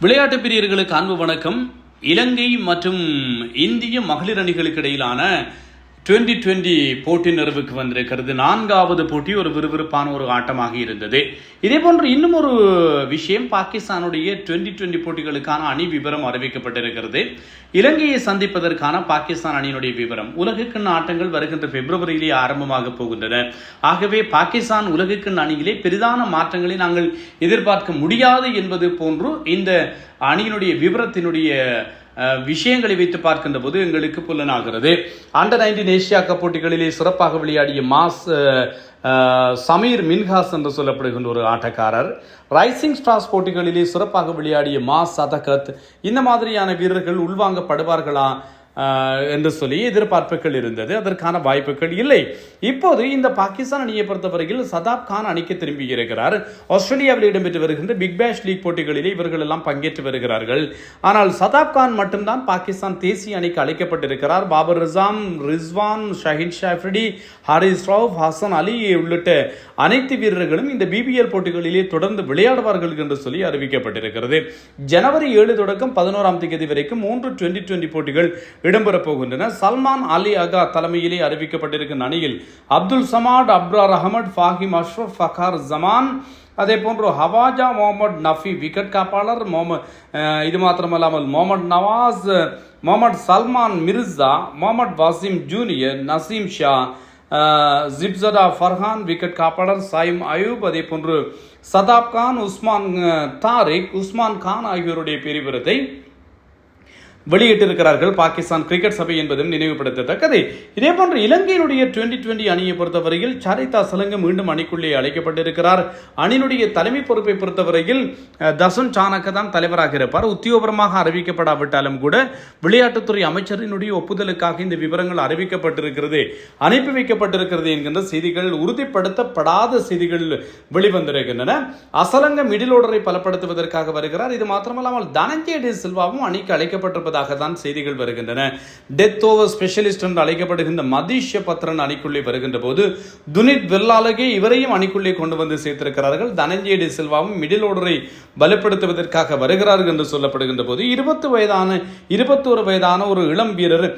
விளையாட்டு பிரியர்களுக்கு அன்பு வணக்கம். இலங்கை மற்றும் இந்திய மகளிர் அணிகளுக்கு இடையிலான டுவெண்ட்டி டுவெண்டி போட்டி நிறைவுக்கு வந்திருக்கிறது. நான்காவது போட்டி ஒரு விறுவிறுப்பான ஒரு ஆட்டமாக இருந்தது. இதே போன்று இன்னும் ஒரு விஷயம் பாகிஸ்தானுடைய டுவெண்ட்டி டுவெண்ட்டி போட்டிகளுக்கான அணி விவரம் அறிவிக்கப்பட்டிருக்கிறது. இலங்கையை சந்திப்பதற்கான பாகிஸ்தான் அணியினுடைய விவரம் உலகுக்கிண் ஆட்டங்கள் வருகின்ற பிப்ரவரியிலே ஆரம்பமாக போகின்றன. ஆகவே பாகிஸ்தான் உலகுக்கிண் அணியிலே பெரிதான மாற்றங்களை நாங்கள் எதிர்பார்க்க முடியாது என்பது போன்று இந்த அணியினுடைய விவரத்தினுடைய விஷயங்களை வைத்து பார்க்கின்ற போது எங்களுக்கு புலனாகிறது அண்டர் நைன்டீன் ஏசியா கப் போட்டிகளிலே சிறப்பாக விளையாடிய மாஸ் சமீர் மின்ஹாஸ் என்று சொல்லப்படுகின்ற ஒரு ஆட்டக்காரர். ரைசிங் ஸ்டார்ஸ் போட்டிகளிலே சிறப்பாக விளையாடிய மாஸ் சதகத் இந்த மாதிரியான வீரர்கள் உள்வாங்கப்படுவார்களா? என்று சொல்லி எதிர்பார்ப்புகள் இருந்தது. அதற்கான வாய்ப்புகள் இல்லை. இப்போது இந்த பாகிஸ்தான் அணியை பொறுத்தவரையில் சதாப் கான் அணிக்கு திரும்பி இருக்கிறார். ஆஸ்திரேலியாவில் இடம்பெற்று வருகின்ற பிக் பேஷ் லீக் போட்டிகளிலே இவர்கள் எல்லாம் பங்கேற்று வருகிறார்கள். ஆனால் சதாப் கான் மட்டும்தான் பாகிஸ்தான் தேசிய அணிக்கு அழைக்கப்பட்டிருக்கிறார். பாபர் ரிசாம் ரிஸ்வான் ஷஹின் ஷாஃப்ரிடி ஹாரிஸ் ரவுப் ஹசன் அலி உள்ளிட்ட அனைத்து வீரர்களும் இந்த பிபிஎல் போட்டிகளிலே தொடர்ந்து விளையாடுவார்கள் என்று சொல்லி அறிவிக்கப்பட்டிருக்கிறது. ஜனவரி ஏழு தொடக்கம் பதினோராம் தேதி வரைக்கும் மூன்று டுவெண்டி டுவெண்டி போட்டிகள் இடம்பெறப் போகின்றன சல்மான் அலி அகா தலைமையிலே அறிவிக்கப்பட்டிருக்கும் அணியில் அப்துல் சமாட் அப்ரார் அகமது ஃபாஹிம் அஷ்ரஃப் ஃபகார் ஜமான் அதே போன்று ஹவாஜா முகமது நஃபி விக்கெட் காப்பாளர் முகமது இது மாத்திரமல்லாமல் முகமது நவாஸ் முகமது சல்மான் மிர்சா முகமது வாசிம் ஜூனியர் நசீம் ஷா அஹ், ஜிப்சடா ஃபர்ஹான் விக்கெட் காப்பாளர் சாயிம் அயூப் அதே போன்று சதாப் கான் உஸ்மான் தாரிக் உஸ்மான் கான் ஆகியோருடைய பிரிவிரத்தை வெளியிட்டிருக்கிறார்கள். பாகிஸ்தான் கிரிக்கெட் சபை என்பதும் நினைவுபடுத்தத்தக்கது. இதே போன்று இலங்கையினுடைய டுவெண்டி டுவெண்டி அணியை பொறுத்தவரையில் சரிதா சலங்க மீண்டும் அணிக்குள்ளே அழைக்கப்பட்டிருக்கிறார். அணியினுடைய தலைமை பொறுப்பை பொறுத்தவரையில் தசுன் தசன் சாணக்க தான் தலைவராக இருப்பார். உத்தியோகபரமாக அறிவிக்கப்படாவிட்டாலும் கூட விளையாட்டுத்துறை அமைச்சரினுடைய ஒப்புதலுக்காக இந்த விவரங்கள் அறிவிக்கப்பட்டிருக்கிறது. அனுப்பி வைக்கப்பட்டிருக்கிறது என்கின்ற செய்திகள் உறுதிப்படுத்தப்படாத செய்திகள் வெளிவந்திருக்கின்றன. அசலங்க மிடில் ஓர்டரை பலப்படுத்துவதற்காக வருகிறார். இது மாத்திரமல்லாமல் தனஞ்சய டி சில்வாவும் அணிக்கு இருப்பதாக தான் செய்திகள் வருகின்றன. டெத் ஓவர் ஸ்பெஷலிஸ்ட் என்று அழைக்கப்படுகின்ற மதிஷ்ய பத்ரன் அணிக்குள்ளே வருகின்ற போது துனித் வெல்லாலகே இவரையும் அணிக்குள்ளே கொண்டு வந்து சேர்த்திருக்கிறார்கள். தனஞ்சய டி சில்வாவும் மிடில் ஓர்டரை பலப்படுத்துவதற்காக வருகிறார்கள் என்று சொல்லப்படுகின்ற போது இருபத்து வயதான இருபத்தோரு வயதான ஒரு இளம் வீரர்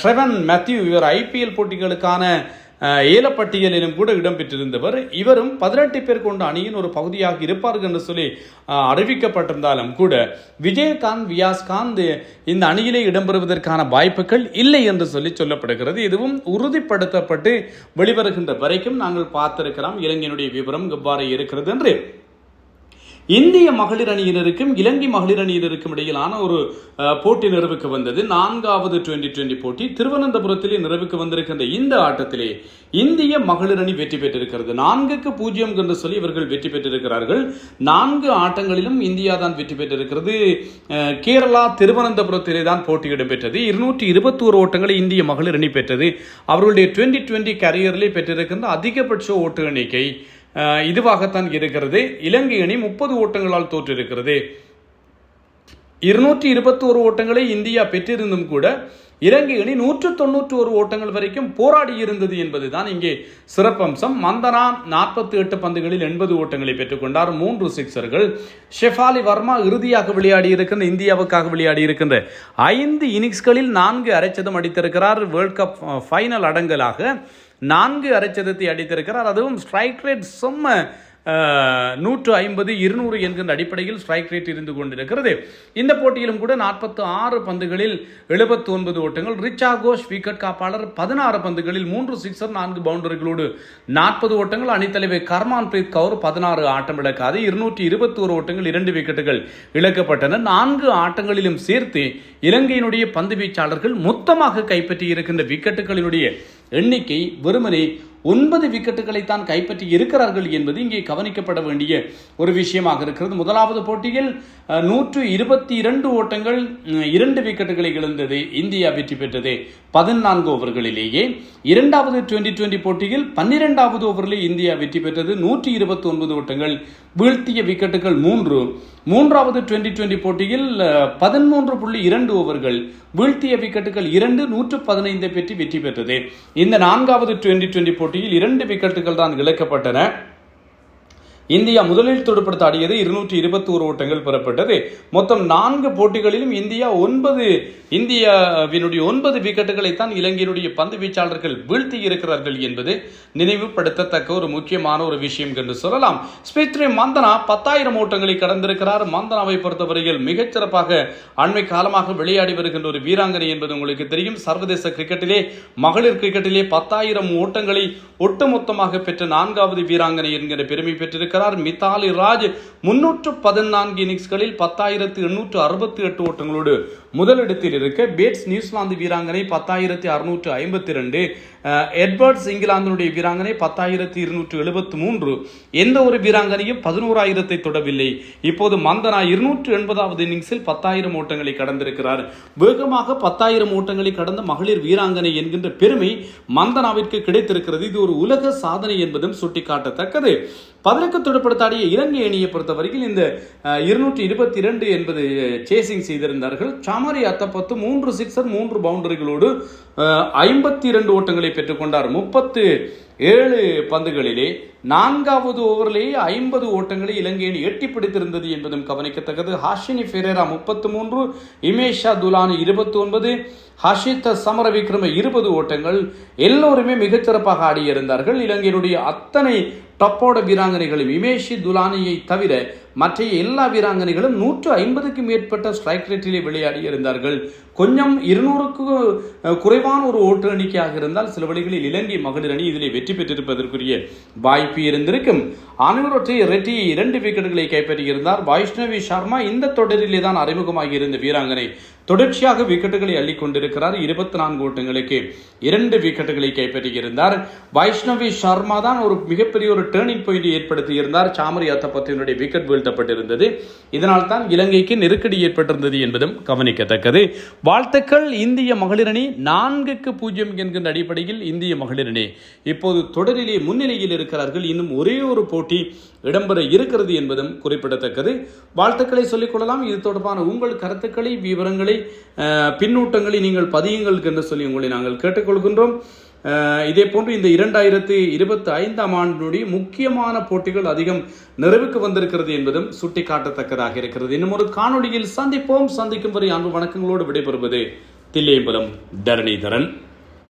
ட்ரெவன் மேத்யூ இவர் ஐபிஎல் போட்டிகளுக்கான ஏலப்பட்டியலிலும் கூட இடம்பெற்றிருந்தவர். இவரும் பதினெட்டு பேர் கொண்ட அணியின் ஒரு பகுதியாக இருப்பார்கள் என்று சொல்லி அறிவிக்கப்பட்டிருந்தாலும் கூட விஜயகாந்த் வியாஸ்காந்த் இந்த அணியிலே இடம்பெறுவதற்கான வாய்ப்புகள் இல்லை என்று சொல்லி சொல்லப்படுகிறது. இதுவும் உறுதிப்படுத்தப்பட்டு வெளிவருகின்ற வரைக்கும் நாங்கள் பார்த்திருக்கிறோம் இளைஞனுடைய விவரம் எவ்வாறு இருக்கிறது என்று. இந்திய மகளிர் அணியினருக்கும் இலங்கை மகளிர் அணியினருக்கும் இடையிலான ஒரு போட்டி நிறைவுக்கு வந்தது. நான்காவது டுவெண்டி டுவெண்டி போட்டி திருவனந்தபுரத்திலே நிறைவுக்கு வந்திருக்கின்ற இந்த ஆட்டத்திலே இந்திய மகளிர் அணி வெற்றி பெற்றிருக்கிறது. நான்குக்கு பூஜ்ஜியம் என்று சொல்லி இவர்கள் வெற்றி பெற்றிருக்கிறார்கள். நான்கு ஆட்டங்களிலும் இந்தியா தான் வெற்றி பெற்றிருக்கிறது. கேரளா திருவனந்தபுரத்திலே தான் போட்டி இடம்பெற்றது. இருநூற்றி இருபத்தோரு ஓட்டங்களை இந்திய மகளிர் அணி பெற்றது. அவர்களுடைய டுவெண்டி டுவெண்டி கரியரிலே பெற்றிருக்கின்ற அதிகபட்ச ஓட்டு எண்ணிக்கை இதுவாகத்தான் இருக்கிறது. இலங்கை அணி முப்பது ஓட்டங்களால் தோற்றிருக்கிறது. இருநூற்றி இருபத்தோரு ஓட்டங்களை இந்தியா பெற்றிருந்தும் கூட இலங்கை அணி நூற்று தொண்ணூற்றி ஒரு ஓட்டங்கள் வரைக்கும் போராடி இருந்தது என்பதுதான் இங்கே சிறப்பம்சம். மந்தனா நாற்பத்தி எட்டு பந்துகளில் எண்பது ஓட்டங்களை பெற்றுக்கொண்டார். மூன்று சிக்சர்கள். ஷெஃபாலி வர்மா இறுதியாக விளையாடி இருக்கின்ற இந்தியாவுக்காக விளையாடி இருக்கின்ற ஐந்து இன்னிங்ஸ்களில் நான்கு அரைச்சதம் அடித்திருக்கிறார். வேர்ல்ட் கப் ஃபைனல் அடங்கலாக நான்கு அரைச்சதத்தை அடித்திருக்கிறார். அதுவும் ஸ்ட்ரைக் ரேட் செம்ம நூற்று ஐம்பது இருநூறு என்கின்ற அடிப்படையில் ஸ்ட்ரைக் ரேட் இருந்து கொண்டிருக்கிறது. இந்த போட்டியிலும் கூட நாற்பத்தி ஆறு பந்துகளில் எழுபத்தி ஒன்பது ஓட்டங்கள். ரிச்சா கோஷ் விக்கெட் காப்பாளர் பதினாறு பந்துகளில் மூன்று சிக்ஸர் நான்கு பவுண்டரிகளோடு நாற்பது ஓட்டங்கள். அணித்தலைவர் கர்மான் பிரீத் கவுர் பதினாறு ஆட்டம் இழக்காது. இருநூற்றி இருபத்தி ஒரு ஓட்டங்கள் இரண்டு விக்கெட்டுகள் இழக்கப்பட்டன. நான்கு ஆட்டங்களிலும் சேர்த்து இலங்கையினுடைய பந்து வீச்சாளர்கள் மொத்தமாக கைப்பற்றி இருக்கின்ற விக்கெட்டுகளினுடைய எண்ணிக்கை வெறுமனே ஒன்பது விக்கெட்டுகளை தான் கைப்பற்றி இருக்கிறார்கள் என்பது இங்கே கவனிக்கப்பட வேண்டிய ஒரு விஷயமாக இருக்கிறது. முதலாவது போட்டியில் நூற்று இருபத்தி இரண்டு ஓட்டங்கள் இரண்டு விக்கெட்டுகளை இழந்தது இந்தியா வெற்றி பெற்றது பதினான்கு ஓவர்களிலேயே. இரண்டாவது டுவெண்டி டுவெண்டி போட்டியில் பன்னிரெண்டாவது ஓவரிலே இந்தியா வெற்றி பெற்றது நூற்றி இருபத்தி ஒன்பது ஓட்டங்கள் வீழ்த்திய விக்கெட்டுகள் மூன்று. மூன்றாவது டுவெண்டி டுவெண்டி போட்டியில் பதிமூன்று புள்ளி இரண்டு ஓவர்கள் வீழ்த்திய விக்கெட்டுகள் இரண்டு நூற்று பதினைந்தை பெற்று வெற்றி பெற்றது. இந்த நான்காவது டுவெண்டி டுவெண்டி போட்டியில் இரண்டு விக்கெட்டுகள் தான் இழக்கப்பட்டன. இந்தியா முதலில் துடுப்படுத்த ஆடியது இருநூற்றி இருபத்தி ஒரு ஓட்டங்கள் பெறப்பட்டது. மொத்தம் நான்கு போட்டிகளிலும் இந்தியா ஒன்பது இந்தியாவினுடைய ஒன்பது விக்கெட்டுகளை தான் இலங்கையினுடைய பந்து வீச்சாளர்கள் வீழ்த்தி இருக்கிறார்கள் என்பது நினைவுபடுத்தத்தக்க ஒரு முக்கியமான ஒரு விஷயம் என்று சொல்லலாம். ஸ்மித்ரி மந்தனா பத்தாயிரம் ஓட்டங்களை கடந்திருக்கிறார். மந்தனாவை பொறுத்தவரையில் மிகச்சிறப்பாக அண்மை காலமாக விளையாடி வருகின்ற ஒரு வீராங்கனை என்பது உங்களுக்கு தெரியும். சர்வதேச கிரிக்கெட்டிலே மகளிர் கிரிக்கெட்டிலே பத்தாயிரம் ஓட்டங்களை ஒட்டுமொத்தமாக பெற்ற நான்காவது வீராங்கனை என்கிற பெருமை பெற்றிருக்கிறார். बेकरार मिताल राज முன்னூற்று பதினான்கு இன்னிங்ஸ்களில் பத்தாயிரத்து எண்ணூற்று அறுபத்தி எட்டு ஓட்டங்களோடு முதலிடத்தில் இருக்க பேட்ஸ் நியூசிலாந்து வீராங்கனை பத்தாயிரத்தி அறுநூற்று ஐம்பத்தி ரெண்டு எட்வர்ட்ஸ் இங்கிலாந்தினுடைய வீராங்கனை பத்தாயிரத்தி இருநூற்று எழுபத்து மூன்று. எந்த ஒரு வீராங்கனையும் பதினோராயிரத்தை தொடவில்லை. இப்போது மந்தனா இருநூற்று எண்பதாவது இன்னிங்ஸில் பத்தாயிரம் ஓட்டங்களை கடந்திருக்கிறார். வேகமாக பத்தாயிரம் ஓட்டங்களை கடந்த மகளிர் வீராங்கனை என்கின்ற பெருமை மந்தனாவிற்கு கிடைத்திருக்கிறது. இது ஒரு உலக சாதனை என்பதும் சுட்டிக்காட்டத்தக்கது. பதினெட்டு தொடப்படுத்தாடிய இலங்கை அணியை பொறுத்தவரையில் இந்த இருநூற்றி இருபத்தி இரண்டு என்பது சேசிங் செய்திருந்தார்கள். சாமரி அத்தப்பத்து மூன்று சிக்ஸர் மூன்று பவுண்டரிகளோடு ஐம்பத்தி இரண்டு ஓட்டங்களை பெற்றுக்கொண்டார். முப்பத்து ஏழு பந்துகளிலே நான்காவது ஓவரிலேயே ஐம்பது ஓட்டங்களை இலங்கை அணி எட்டி பிடித்திருந்தது என்பதும் கவனிக்கத்தக்கது. ஹாஷினி ஃபெரேரா முப்பத்து மூன்று இமேஷா துலானி இருபத்தி ஒன்பது ஹஷித்த சமர விக்ரம இருபது ஓட்டங்கள் எல்லோருமே மிகச்சிறப்பாக ஆடியிருந்தார்கள். இலங்கையினுடைய அத்தனை டப்போட வீராங்கனைகளும் இமேஷி துலானியை தவிர மற்ற எல்லா வீராங்கனைகளும் நூற்று ஐம்பதுக்கும் மேற்பட்ட ஸ்ட்ரைக் ரேட்டிலே விளையாடி இருந்தார்கள். கொஞ்சம் இருநூறுக்கு குறைவான ஒரு ஓட்டு எண்ணிக்கையாக இருந்தால் சில வழிகளில் இலங்கை மகளிர் அணி இதிலே வெற்றி பெற்றிருப்பதற்குரிய வாய்ப்பு இருந்திருக்கும். அனுரொற்றி ரெட்டி இரண்டு விக்கெட்டுகளை கைப்பற்றியிருந்தார். வைஷ்ணவி சர்மா இந்த தொடரிலே தான் அறிமுகமாகி இருந்த வீராங்கனை. தொடர்ச்சியாக விக்கெட்டுகளை அள்ளி கொண்டிருக்கிறார். இருபத்தி நான்கு ஓட்டங்களுக்கு இரண்டு விக்கெட்டுகளை கைப்பற்றியிருந்தார். வைஷ்ணவி சர்மா தான் ஒரு மிகப்பெரிய ஒரு டேர்னிங் பாயிண்ட் ஏற்படுத்தி இருந்தார் சாமரி அத்தப்பத்தினுடைய விக்கெட் வீழ்த்தப்பட்டிருந்தது. இதனால் தான் இலங்கைக்கு நெருக்கடி ஏற்பட்டிருந்தது என்பதும் கவனிக்கத்தக்கது. வாழ்த்துக்கள் இந்திய மகளிரணி நான்குக்கு பூஜ்ஜியம் என்கின்ற அடிப்படையில் இந்திய மகளிரணி இப்போது தொடரிலே முன்னிலையில் இருக்கிறார்கள். இன்னும் ஒரே ஒரு போட்டி இடம்பெற இருக்கிறது என்பதும் குறிப்பிடத்தக்கது. வாழ்த்துக்களை சொல்லிக் கொள்ளலாம். இது தொடர்பான உங்கள் கருத்துக்களை விவரங்களை பின்னூட்டங்களை நீங்கள் பதியுங்கள் என்று சொல்லி உங்களை நாங்கள் கேட்டுக்கொள்கின்றோம். இதே போன்று இந்த இரண்டாயிரத்தி இருபத்தி ஐந்தாம் ஆண்டினுடைய முக்கியமான போட்டிகள் அதிகம் நிறைவுக்கு வந்திருக்கிறது என்பதும் சுட்டிக்காட்டத்தக்கதாக இருக்கிறது. இன்னும் ஒரு காணொலியில் சந்திப்போம். சந்திக்கும் வரை அன்பு வணக்கங்களோடு விடைபெறுவது தில்லையம்பலம் தரணிதரன்.